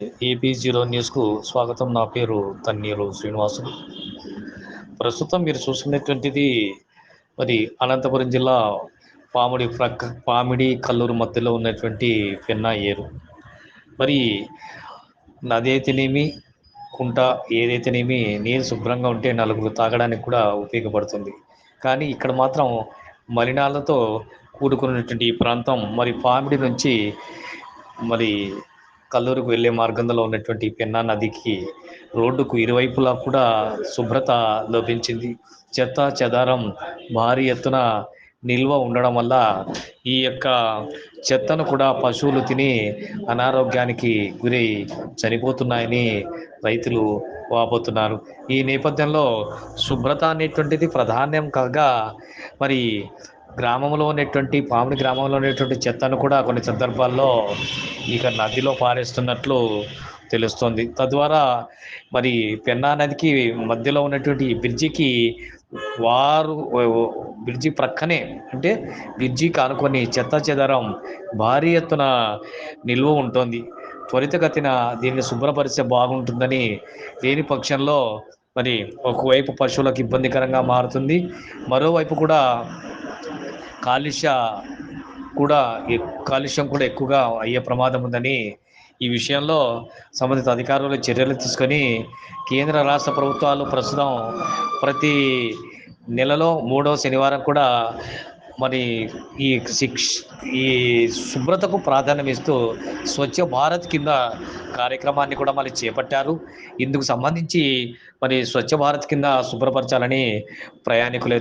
AP zero న్యూస్కు స్వాగతం. నా పేరు తన్నీరు శ్రీనివాసు. ప్రస్తుతం మీరు చూస్తున్నటువంటిది మరి అనంతపురం జిల్లా పామిడి ప్రక్క పామిడి కల్లూరు మధ్యలో ఉన్నటువంటి పెన్నా ఏరు. మరి నది కుంట ఏదైతేనేమి నీరు శుభ్రంగా ఉంటే నలుగురు తాగడానికి కూడా ఉపయోగపడుతుంది. కానీ ఇక్కడ మాత్రం మలినాలతో కూడుకున్నటువంటి ఈ ప్రాంతం మరి పామిడి నుంచి మరి కల్లూరుకు వెళ్ళే మార్గంలో ఉన్నటువంటి పెన్నా నదికి రోడ్డుకు ఇరువైపులా కూడా శుభ్రత లభించింది చెత్త చెదారం భారీ ఎత్తున నిల్వ ఉండడం వల్ల ఈ యొక్క చెత్తను కూడా పశువులు తిని అనారోగ్యానికి గురై చనిపోతున్నాయని రైతులు వాపోతున్నారు. ఈ నేపథ్యంలో శుభ్రత అనేటువంటిది ప్రాధాన్యం కాగా మరి గ్రామంలో ఉన్నటువంటి పాముడి గ్రామంలో ఉన్నటువంటి చెత్తను కూడా కొన్ని సందర్భాల్లో ఇక నదిలో పారేస్తున్నట్లు తెలుస్తుంది. తద్వారా మరి పెన్నా నదికి మధ్యలో ఉన్నటువంటి బ్రిడ్జికి వారు బ్రిడ్జి ప్రక్కనే అంటే బ్రిడ్జికి ఆనుకొని చెత్త చెదారం భారీ ఎత్తున నిల్వ ఉంటుంది. త్వరితగతిన దీన్ని శుభ్రపరిస్తే బాగుంటుందని లేని పక్షంలో మరి ఒకవైపు పశువులకు ఇబ్బందికరంగా మారుతుంది. మరోవైపు కూడా కాలుష్య కూడా కాలుష్యం కూడా ఎక్కువగా అయ్యే ప్రమాదం ఉందని ఈ విషయంలో సంబంధిత అధికారులు చర్యలు తీసుకొని కేంద్ర రాష్ట్ర ప్రభుత్వాలు ప్రస్తుతం ప్రతి నెలలో మూడో శనివారం కూడా మరి ఈ శిక్ష ఈ శుభ్రతకు ప్రాధాన్యం ఇస్తూ స్వచ్ఛ భారత్ కింద కార్యక్రమాన్ని కూడా మళ్ళీ చేపట్టారు. ఇందుకు సంబంధించి మరి స్వచ్ఛ భారత్ కింద శుభ్రపరచాలని ప్రయాణికులు